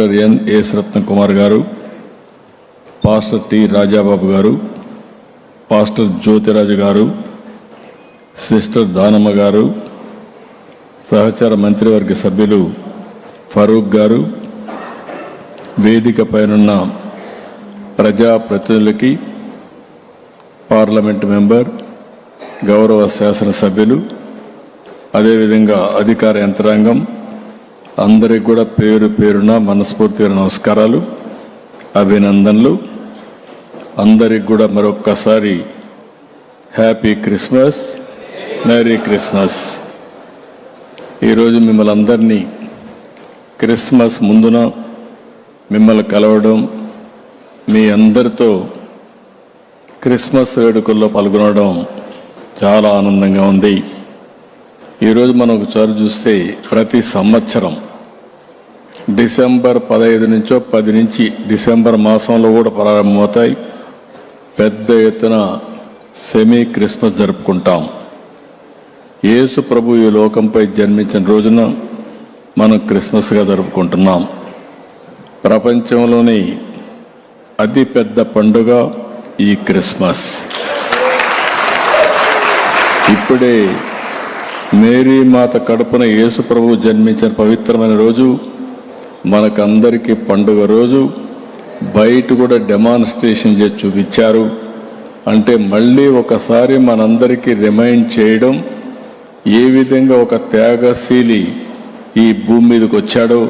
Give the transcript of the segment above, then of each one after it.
Doctor N S Kumar గారు pastor T Rajababu గారు pastor Jyothiraju గారు సిస్టర్ దానమ్మ గారు సహచార మంత్రివర్గ సభ్యులు ఫరూక్ గారు వేదిక పైనున్న ప్రజాప్రతినిధులకి పార్లమెంట్ మెంబర్ గౌరవ శాసనసభ్యులు అదేవిధంగా అధికార యంత్రాంగం అందరికి కూడా పేరు పేరున మనస్ఫూర్తిగా నమస్కారాలు అభినందనలు. అందరికి కూడా మరొక్కసారి హ్యాపీ క్రిస్మస్. Merry Christmas. ఈరోజు మిమ్మల్ని అందరినీ క్రిస్మస్ ముందున మిమ్మల్ని కలవడం మీ అందరితో క్రిస్మస్ వేడుకల్లో పాల్గొనడం చాలా ఆనందంగా ఉంది. ఈరోజు మనం ఒకసారి చూస్తే ప్రతి సంవత్సరం డిసెంబర్ పదహైదు నుంచో పది నుంచి డిసెంబర్ మాసంలో కూడా ప్రారంభమవుతాయి. పెద్ద ఎత్తున సెమీ క్రిస్మస్ జరుపుకుంటాం. యేసు ప్రభు ఈ లోకంపై జన్మించిన రోజున మనం క్రిస్మస్గా జరుపుకుంటున్నాం. ప్రపంచంలోని అతి పెద్ద పండుగ ఈ క్రిస్మస్. ఇప్పుడే మేరీ మాత కడుపున యేసు ప్రభు జన్మించిన పవిత్రమైన రోజు మనకందరికీ పండుగ రోజు బయట కూడా డెమాన్స్ట్రేషన్ చేసి చూపించారు. అంటే మళ్ళీ ఒకసారి మనందరికీ రిమైండ్ చేయడం ఏ విధంగా ఒక త్యాగశీలి ఈ భూమి మీదకి వచ్చాడో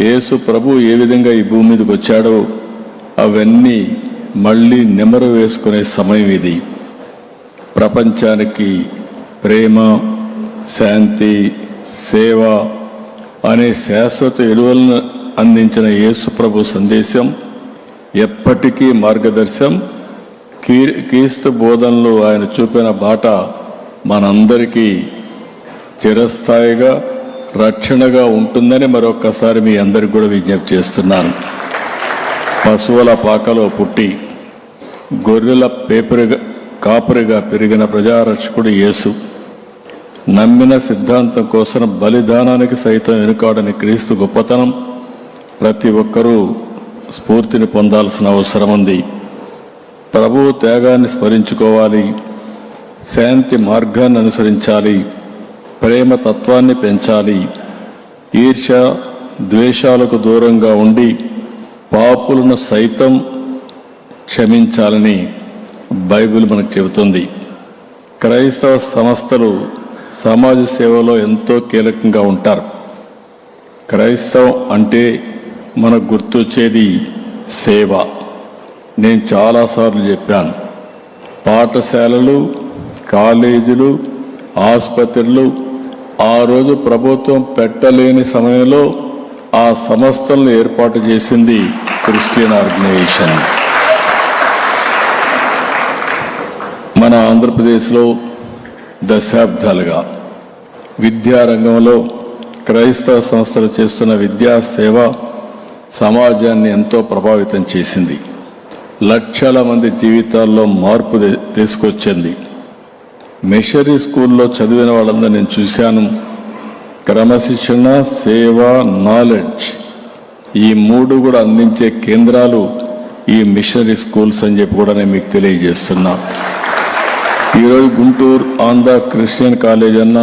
యేసు ప్రభు ఏ విధంగా ఈ భూమి మీదకి వచ్చాడో అవన్నీ మళ్ళీ నెమరు వేసుకునే సమయం ఇది. ప్రపంచానికి ప్రేమ శాంతి సేవ అనే శాశ్వత విలువలను అందించిన యేసు ప్రభు సందేశం ఎప్పటికీ మార్గదర్శం. కీ క్రీస్తు బోధనలు ఆయన చూపిన బాట మనందరికీ చిరస్థాయిగా రక్షణగా ఉంటుందని మరొక్కసారి మీ అందరికి కూడా విజ్ఞప్తి చేస్తున్నాను. పశువుల పాకలో పుట్టి గొర్రెల పేపరిగా కాపరిగా పెరిగిన ప్రజారక్షకుడు యేసు. నమ్మిన సిద్ధాంతం కోసం బలిదానానికి సైతం వెనుకాడని క్రీస్తు గొప్పతనం ప్రతి ఒక్కరూ స్ఫూర్తిని పొందాల్సిన అవసరం ఉంది. ప్రభువు త్యాగాన్ని స్మరించుకోవాలి. శాంతి మార్గాన్ని అనుసరించాలి. ప్రేమ తత్వాన్ని పెంచాలి. ఈర్ష ద్వేషాలకు దూరంగా ఉండి పాపులను సైతం క్షమించాలని బైబిల్ మనకు చెబుతుంది. క్రైస్తవ సంస్థలు సమాజ సేవలో ఎంతో కీలకంగా ఉంటారు. క్రైస్తవం అంటే మనకు గుర్తొచ్చేది సేవ. నేను చాలాసార్లు చెప్పాను. పాఠశాలలు కాలేజీలు ఆసుపత్రులు ఆ రోజు ప్రభుత్వం పెట్టలేని సమయంలో ఆ సంస్థలను ఏర్పాటు చేసింది క్రిస్టియన్ ఆర్గనైజేషన్. మన ఆంధ్రప్రదేశ్లో దశాబ్దాలుగా విద్యారంగంలో క్రైస్తవ సంస్థలు చేస్తున్న విద్యా సేవ సమాజాన్ని ఎంతో ప్రభావితం చేసింది. లక్షల మంది జీవితాల్లో మార్పు తీసుకొచ్చింది. మిషనరీ స్కూల్లో చదివిన వాళ్ళందరూ నేను చూశాను. క్రమశిక్షణ సేవ నాలెడ్జ్ ఈ మూడు కూడా అందించే కేంద్రాలు ఈ మిషనరీ స్కూల్స్ అని చెప్పి కూడా నేను మీకు తెలియజేస్తున్నా. ఈరోజు గుంటూరు ఆంధ్ర క్రిస్టియన్ కాలేజ్ అన్నా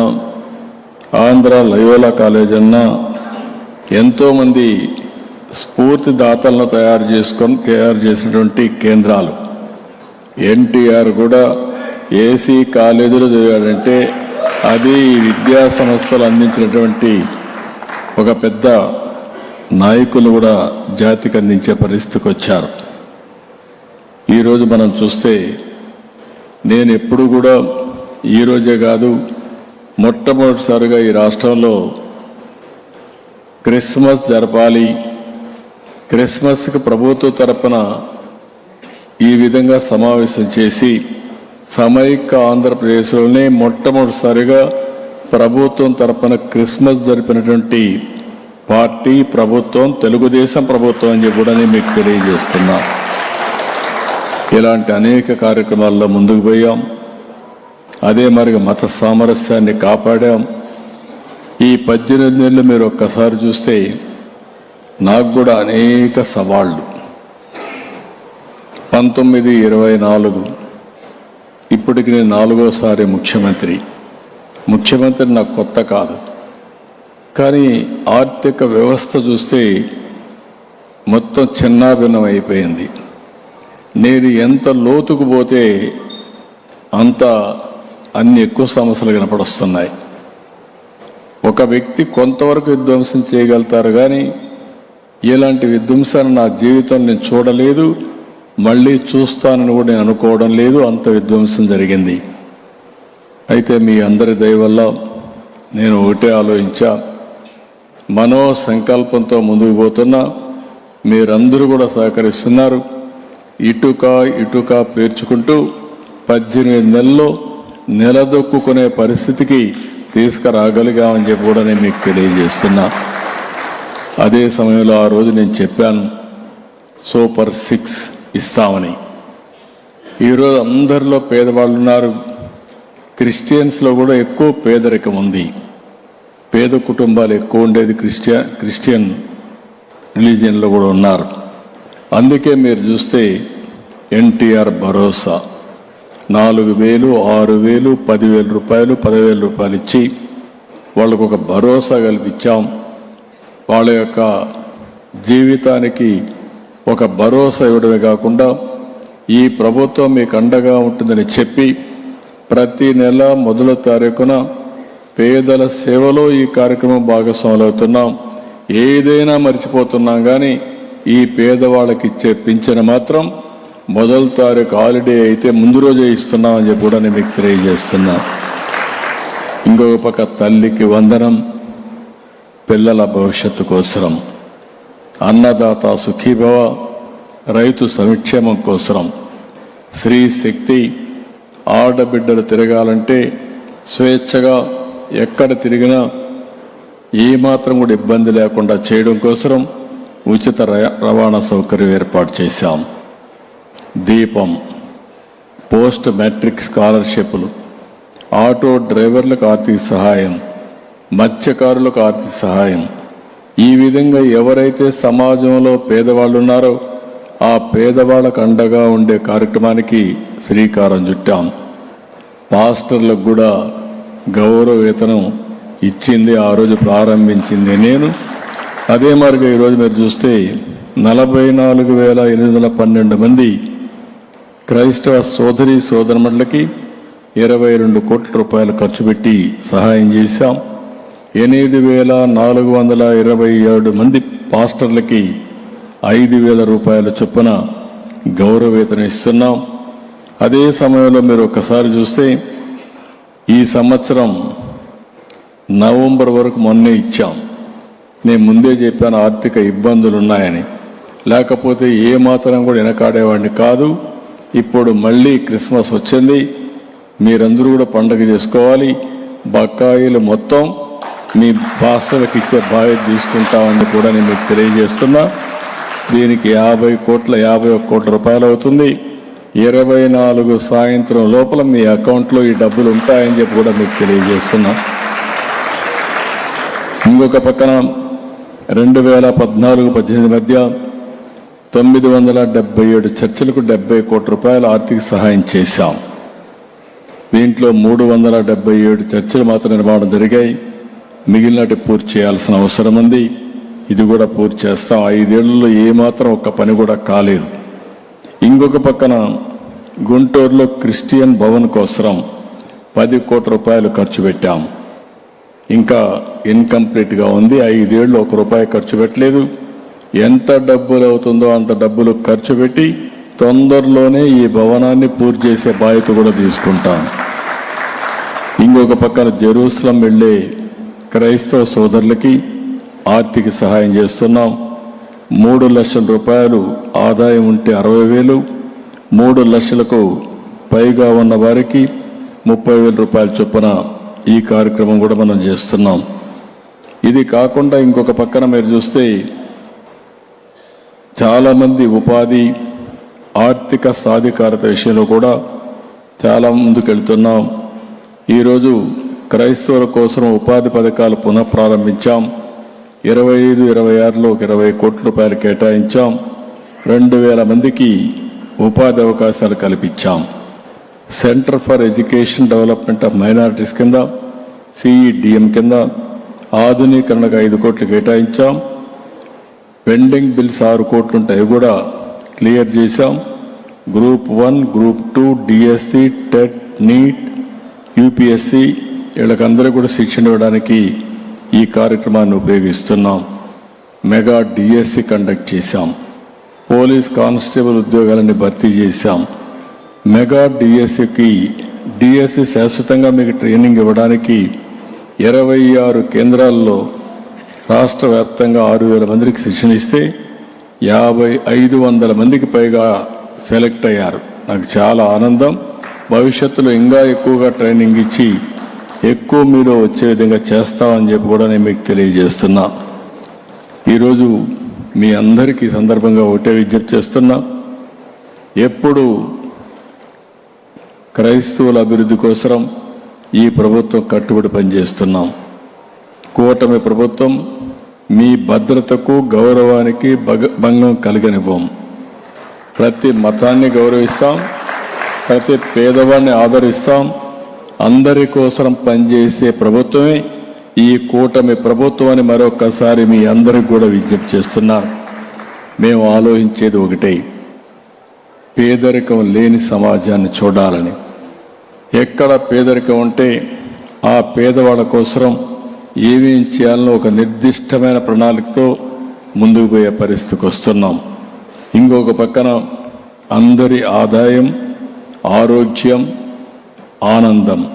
ఆంధ్ర లయోలా కాలేజ్ అన్నా ఎంతోమంది స్ఫూర్తిదాతలను తయారు చేసుకొని తయారు చేసినటువంటి కేంద్రాలు. ఎన్టీఆర్ కూడా ఏసీ కాలేజీలో చదివాడంటే అది విద్యా సంస్థలు అందించినటువంటి ఒక పెద్ద నాయకులు కూడా జాతికి అందించే పరిస్థితికి వచ్చారు. ఈరోజు మనం చూస్తే నేను ఎప్పుడు కూడా ఈరోజే కాదు మొట్టమొదటిసారిగా ఈ రాష్ట్రంలో క్రిస్మస్ జరపాలి క్రిస్మస్కి ప్రభుత్వ తరపున ఈ విధంగా సమావేశం చేసి సమైక్య ఆంధ్రప్రదేశ్లోనే మొట్టమొదటిసారిగా ప్రభుత్వం తరపున క్రిస్మస్ జరిపినటువంటి పార్టీ ప్రభుత్వం తెలుగుదేశం ప్రభుత్వం అని చెప్పి కూడా నేను మీకు తెలియజేస్తున్నాను ఇలాంటి అనేక కార్యక్రమాల్లో ముందుకు పోయాం. అదే మరి మత సామరస్యాన్ని కాపాడాం. ఈ పద్దెనిమిది నెలలు మీరు ఒక్కసారి చూస్తే నాకు కూడా అనేక సవాళ్ళు పంతొమ్మిది ఇరవై నాలుగు. ఇప్పటికి నేను నాలుగోసారి ముఖ్యమంత్రి. ముఖ్యమంత్రి నాకు కొత్త కాదు. కానీ ఆర్థిక వ్యవస్థ చూస్తే మొత్తం చిన్నాభిన్నం అయిపోయింది. నేను ఎంత లోతుకు పోతే అంత అన్ని ఎక్కువ సమస్యలు కనపడొస్తున్నాయి. ఒక వ్యక్తి కొంతవరకు విధ్వంసం చేయగలుగుతారు కానీ ఇలాంటి విధ్వంసాన్ని నా జీవితం నేను చూడలేదు మళ్ళీ చూస్తానని కూడా నేను అనుకోవడం లేదు అంత విధ్వంసం జరిగింది. అయితే మీ అందరి దయ వల్ల నేను ఒకటే ఆలోచించా మనో సంకల్పంతో ముందుకు పోతున్నా మీరందరూ కూడా సహకరిస్తున్నారు. ఇటుక ఇటుక పేర్చుకుంటూ పద్దెనిమిది నెలల్లో నిలదొక్కునే పరిస్థితికి తీసుకురాగలిగామని చెప్పి కూడా నేను మీకు తెలియజేస్తున్నా. అదే సమయంలో ఆ రోజు నేను చెప్పాను సూపర్ సిక్స్ ఇస్తామని. ఈరోజు అందరిలో పేదవాళ్ళు ఉన్నారు. క్రిస్టియన్స్లో కూడా ఎక్కువ పేదరికం ఉంది. పేద కుటుంబాలు ఎక్కువ ఉండేది క్రిస్టియన్ క్రిస్టియన్ రిలీజియన్లో కూడా ఉన్నారు. అందుకే మీరు చూస్తే ఎన్టీఆర్ భరోసా. నాలుగు వేలు ఆరు వేలు పదివేల రూపాయలు పదివేల రూపాయలు ఇచ్చి వాళ్ళకు ఒక భరోసా కల్పించాం. వాళ్ళ యొక్క జీవితానికి ఒక భరోసా ఇవ్వడమే కాకుండా ఈ ప్రభుత్వం మీకు అండగా ఉంటుందని చెప్పి ప్రతి నెల మొదల తారీఖున పేదల సేవలో ఈ కార్యక్రమం భాగస్వాములు అవుతున్నాం ఏదైనా మర్చిపోతున్నాం కానీ ఈ పేదవాళ్ళకి ఇచ్చే పింఛను మాత్రం మొదల తారీఖు హాలిడే అయితే ముందు రోజే ఇస్తున్నామని చెప్పి కూడా నేను మీకు తెలియజేస్తున్నా. ఇంకొక పక్క తల్లికి వందనం పిల్లల భవిష్యత్తు కోసరం అన్నదాత సుఖీభవ రైతు సంక్షేమం కోసరం స్త్రీ శక్తి ఆడబిడ్డలు తిరగాలంటే స్వేచ్ఛగా ఎక్కడ తిరిగినా ఏమాత్రం కూడా ఇబ్బంది లేకుండా చేయడం కోసరం. ఉచిత ర- రవాణా సౌకర్యం ఏర్పాటు చేశాం. దీపం పోస్ట్ మెట్రిక్ స్కాలర్షిప్లు ఆటో డ్రైవర్లకు ఆర్థిక సహాయం మత్స్యకారులకు ఆర్థిక సహాయం. ఈ విధంగా ఎవరైతే సమాజంలో పేదవాళ్ళు ఉన్నారో ఆ పేదవాళ్ళకు అండగా ఉండే కార్యక్రమానికి శ్రీకారం చుట్టాం. పాస్టర్లకు కూడా గౌరవ వేతనం ఇచ్చింది ఆ రోజు ప్రారంభించింది నేను. అదే మరిగా ఈరోజు మీరు చూస్తే నలభై నాలుగు వేల ఎనిమిది వందల పన్నెండు మంది క్రైస్తవ సోదరి సోదరుమణులకి ఇరవై రెండు కోట్ల రూపాయలు ఖర్చు పెట్టి సహాయం చేశాం. ఎనిమిది వేల నాలుగు వందల ఇరవై ఏడు మంది పాస్టర్లకి ఐదు వేల రూపాయల చొప్పున గౌరవ ఇస్తున్నాం. అదే సమయంలో మీరు ఒకసారి చూస్తే ఈ సంవత్సరం నవంబర్ వరకు మొన్నే ఇచ్చాం. నేను ముందే చెప్పాను ఆర్థిక ఇబ్బందులు ఉన్నాయని లేకపోతే ఏ మాత్రం కూడా వెనకాడేవాడిని కాదు. ఇప్పుడు మళ్ళీ క్రిస్మస్ వచ్చింది. మీరందరూ కూడా పండగ చేసుకోవాలి. బకాయిలు మొత్తం మీ భాషలకు ఇచ్చే బాధ్యత తీసుకుంటామని కూడా నేను మీకు తెలియజేస్తున్నా. దీనికి యాభై కోట్ల యాభై ఒక్క కోట్ల రూపాయలు అవుతుంది. ఇరవై నాలుగు సాయంత్రం లోపల మీ అకౌంట్లో ఈ డబ్బులు ఉంటాయని చెప్పి కూడా మీకు తెలియజేస్తున్నా. ఇంకొక పక్కన రెండు వేల పద్నాలుగు పద్దెనిమిది మధ్య తొమ్మిది వందల డెబ్బై ఏడు చర్చలకు డెబ్బై కోట్ల రూపాయల ఆర్థిక సహాయం చేశాం. దీంట్లో మూడు వందల డెబ్బై ఏడు చర్చలు మాత్రం నిర్మాణం జరిగాయి. మిగిలినటి పూర్తి చేయాల్సిన అవసరం ఉంది. ఇది కూడా పూర్తి చేస్తాం. ఐదేళ్ళలో ఏమాత్రం ఒక్క పని కూడా కాలేదు. ఇంకొక పక్కన గుంటూరులో క్రిస్టియన్ భవన్ కోసం పది కోట్ల రూపాయలు ఖర్చు పెట్టాం. ఇంకా ఇన్కంప్లీట్గా ఉంది. ఐదేళ్ళు ఒక రూపాయి ఖర్చు పెట్టలేదు. ఎంత డబ్బులు అవుతుందో అంత డబ్బులు ఖర్చు పెట్టి తొందరలోనే ఈ భవనాన్ని పూర్తి చేసే బాధ్యత కూడా తీసుకుంటాం. ఇంకొక పక్కన జెరూసలం వెళ్ళే క్రైస్తవ సోదరులకి ఆర్థిక సహాయం చేస్తున్నాం. మూడు లక్షల రూపాయలు ఆదాయం ఉంటే అరవై వేలు మూడు లక్షలకు పైగా ఉన్న వారికి ముప్పై వేల రూపాయల చొప్పున ఈ కార్యక్రమం కూడా మనం చేస్తున్నాం. ఇది కాకుండా ఇంకొక పక్కన మీరు చూస్తే చాలామంది ఉపాధి ఆర్థిక సాధికారత విషయంలో కూడా చాలా ముందుకెళ్తున్నాం. ఈరోజు క్రైస్తవుల కోసం ఉపాధి పథకాలు పునఃప్రారంభించాం. ఇరవై ఐదు ఇరవై ఆరులో ఇరవై కోట్ల రూపాయలు కేటాయించాం. రెండు వేల మందికి ఉపాధి అవకాశాలు కల్పించాం. Centre for education development of minorities కింద సిఈడిఎం కింద ఆధునీకరణకు ఐదు కోట్లు కేటాయించాం. పెండింగ్ బిల్స్ ఆరు కోట్లు ఉంటాయి కూడా క్లియర్ చేశాం. Group one group two DSC TET NEET UPSC వీళ్ళకందరూ కూడా శిక్షణ ఇవ్వడానికి ఈ కార్యక్రమాన్ని ఉపయోగిస్తున్నాం. మెగా డిఎస్సి కండక్ట్ చేశాం. పోలీస్ కానిస్టేబుల్ ఉద్యోగాలని భర్తీ చేశాం. మెగా డిఎస్సికి డిఎస్సి శాశ్వతంగా మీకు ట్రైనింగ్ ఇవ్వడానికి ఇరవై ఆరు కేంద్రాల్లో రాష్ట్ర వ్యాప్తంగా ఆరు వేల మందికి శిక్షణ ఇస్తే యాభై ఐదు వందల మందికి పైగా సెలెక్ట్ అయ్యారు. నాకు చాలా ఆనందం. భవిష్యత్తులో ఇంకా ఎక్కువగా ట్రైనింగ్ ఇచ్చి ఎక్కువ మీరు వచ్చే విధంగా చేస్తామని చెప్పి కూడా నేను మీకు తెలియజేస్తున్నా. ఈరోజు మీ అందరికీ సందర్భంగా ఒకటే విజ్ఞప్తి చేస్తున్నా. ఎప్పుడు క్రైస్తవుల అభివృద్ధి కోసం ఈ ప్రభుత్వం కట్టుబడి పనిచేస్తున్నాం. కూటమి ప్రభుత్వం మీ భద్రతకు గౌరవానికి భగ- భంగం కలగనివ్వం. ప్రతి మతాన్ని గౌరవిస్తాం ప్రతి పేదవాడిని ఆదరిస్తాం. అందరి కోసం పనిచేసే ప్రభుత్వమే ఈ కూటమి ప్రభుత్వం అని మరొకసారి మీ అందరికి కూడా విజ్ఞప్తి చేస్తున్నారు మేము ఆలోచించేది ఒకటే. పేదరికం లేని సమాజాన్ని చూడాలని. ఎక్కడ పేదరికం ఉంటే ఆ పేదవాళ్ళ కోసం ఏమేం చేయాలనో ఒక నిర్దిష్టమైన ప్రణాళికతో ముందుకు పోయే పరిస్థితికి వస్తున్నాం. ఇంకొక పక్కన అందరి ఆదాయం ఆరోగ్యం ఆనందం.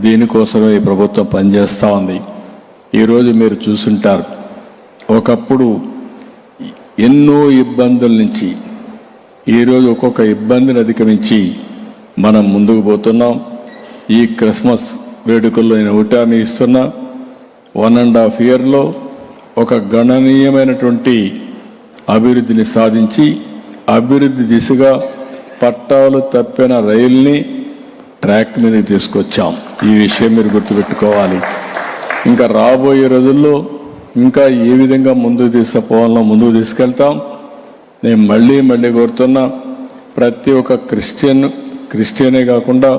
దీనికోసమే ఈ ప్రభుత్వం పనిచేస్తూ ఉంది. ఈరోజు మీరు చూసుంటారు. ఒకప్పుడు ఎన్నో ఇబ్బందుల నుంచి ఈరోజు ఒక్కొక్క ఇబ్బందిని అధిగమించి మనం ముందుకు పోతున్నాం. ఈ క్రిస్మస్ వేడుకల్లో నేను ఉటామి ఇస్తున్నా. వన్ అండ్ హాఫ్ ఇయర్లో ఒక గణనీయమైనటువంటి అభివృద్ధిని సాధించి అభివృద్ధి దిశగా పట్టాలు తప్పిన రైల్ని ట్రాక్ మీదకి తీసుకొచ్చాం. ఈ విషయం మీరు గుర్తుపెట్టుకోవాలి. ఇంకా రాబోయే రోజుల్లో ఇంకా ఏ విధంగా ముందుకు తీసుకుపోవాలో ముందుకు తీసుకెళ్తాం. నేను మళ్ళీ మళ్ళీ కోరుతున్నా ప్రతి ఒక్క క్రిస్టియన్ క్రిస్టియనే కాకుండా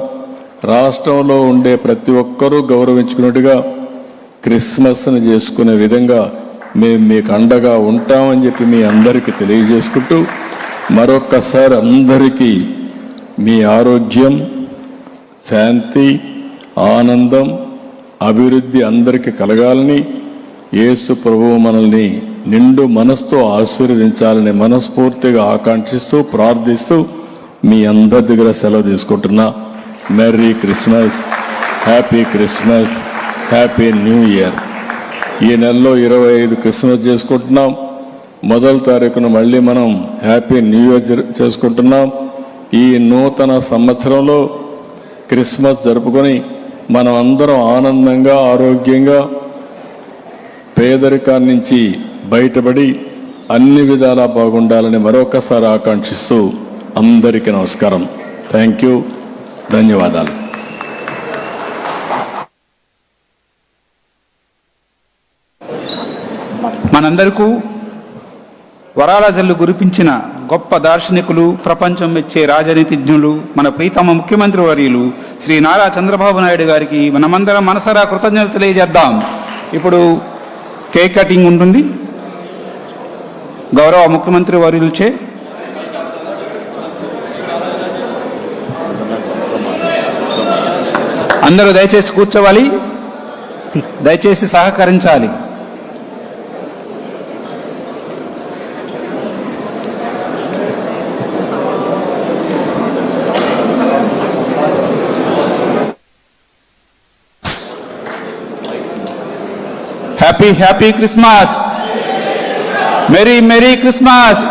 రాష్ట్రంలో ఉండే ప్రతి ఒక్కరూ గౌరవించుకున్నట్టుగా క్రిస్మస్ని చేసుకునే విధంగా మేము మీకు అండగా ఉంటామని చెప్పి మీ అందరికీ తెలియజేసుకుంటూ మరొక్కసారి అందరికీ మీ ఆరోగ్యం శాంతి ఆనందం అభివృద్ధి అందరికీ కలగాలని యేసు ప్రభువు మనల్ని నిండు మనసుతో ఆశీర్వదించాలని మనస్ఫూర్తిగా ఆకాంక్షిస్తూ ప్రార్థిస్తూ మీ అందరి దగ్గర సెలవు తీసుకుంటున్నా. Merry Christmas happy Christmas happy new year ఈ నెలలో ఇరవై ఐదు క్రిస్మస్ చేసుకుంటున్నాం. మొదటి తారీఖున మళ్ళీ మనం హ్యాపీ న్యూ ఇయర్ చేసుకుంటున్నాం. ఈ నూతన సంవత్సరంలో క్రిస్మస్ జరుపుకొని మనం అందరం ఆనందంగా ఆరోగ్యంగా పేదరికాన్ని నుంచి బయటపడి అన్ని విధాలా బాగుండాలని మరొకసారి ఆకాంక్షిస్తూ అందరికీ నమస్కారం. థ్యాంక్ యూ ధన్యవాదాలు. మనందరికీ వరాల జల్లు గురిపించిన గొప్ప దార్శనికులు ప్రపంచం మెచ్చే రాజనీతిజ్ఞులు మన ప్రీతమ ముఖ్యమంత్రి వర్యులు శ్రీ నారా చంద్రబాబు నాయుడు గారికి మనమందరం మనసరా కృతజ్ఞతలు తెలియజేద్దాం. ఇప్పుడు కేక్ కటింగ్ ఉంటుంది. గౌరవ ముఖ్యమంత్రి వర్యులచే అందరూ దయచేసి కూర్చోవాలి. దయచేసి సహకరించాలి. Happy happy Christmas merry merry Christmas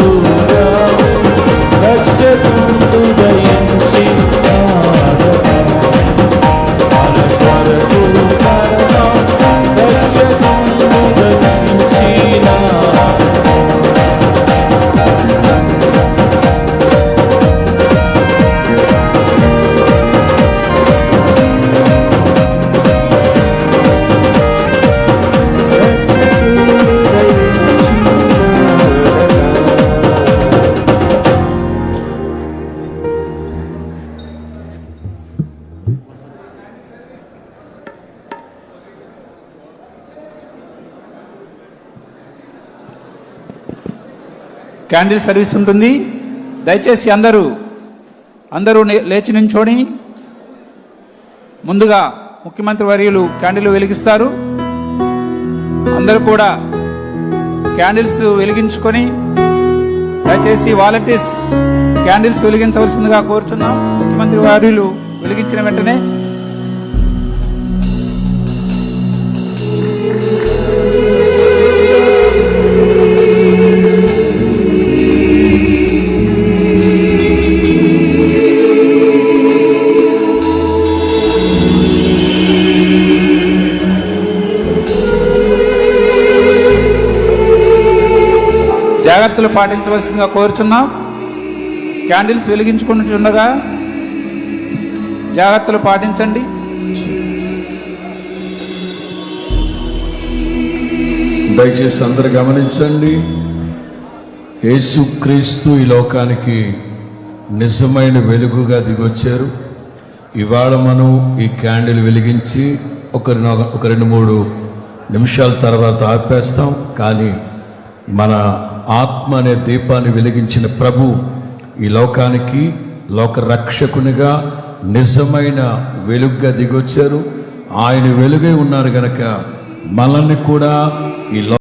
Oh. Candle service ఉంటుంది. దయచేసి అందరూ అందరూ లేచి నించోని. ముందుగా ముఖ్యమంత్రి వర్యులు క్యాండిల్ వెలిగిస్తారు. అందరూ కూడా క్యాండిల్స్ వెలిగించుకొని దయచేసి వాలంటీర్స్ క్యాండిల్స్ వెలిగించవలసిందిగా కోరుతున్నాం ముఖ్యమంత్రి వర్యులు వెలిగించిన వెంటనే జాగ్రత్తలు పాటించవలసిందిగా కోరుచున్నాం. క్యాండిల్స్ వెలిగించుకుంటుండగా జాగ్రత్తలు పాటించండి. దయచేసి అందరు గమనించండి యేసుక్రీస్తు ఈ లోకానికి నిజమైన వెలుగుగా దిగొచ్చారు. ఇవాళ మనం ఈ క్యాండిల్ వెలిగించి ఒక ఒక రెండు మూడు నిమిషాల తర్వాత ఆపేస్తాం. కానీ మన ఆత్మ అనే దీపాన్ని వెలిగించిన ప్రభు ఈ లోకానికి లోక రక్షకునిగా నిజమైన వెలుగ్గా దిగొచ్చారు. ఆయన వెలుగై ఉన్నారు గనక మనల్ని కూడా ఈ లో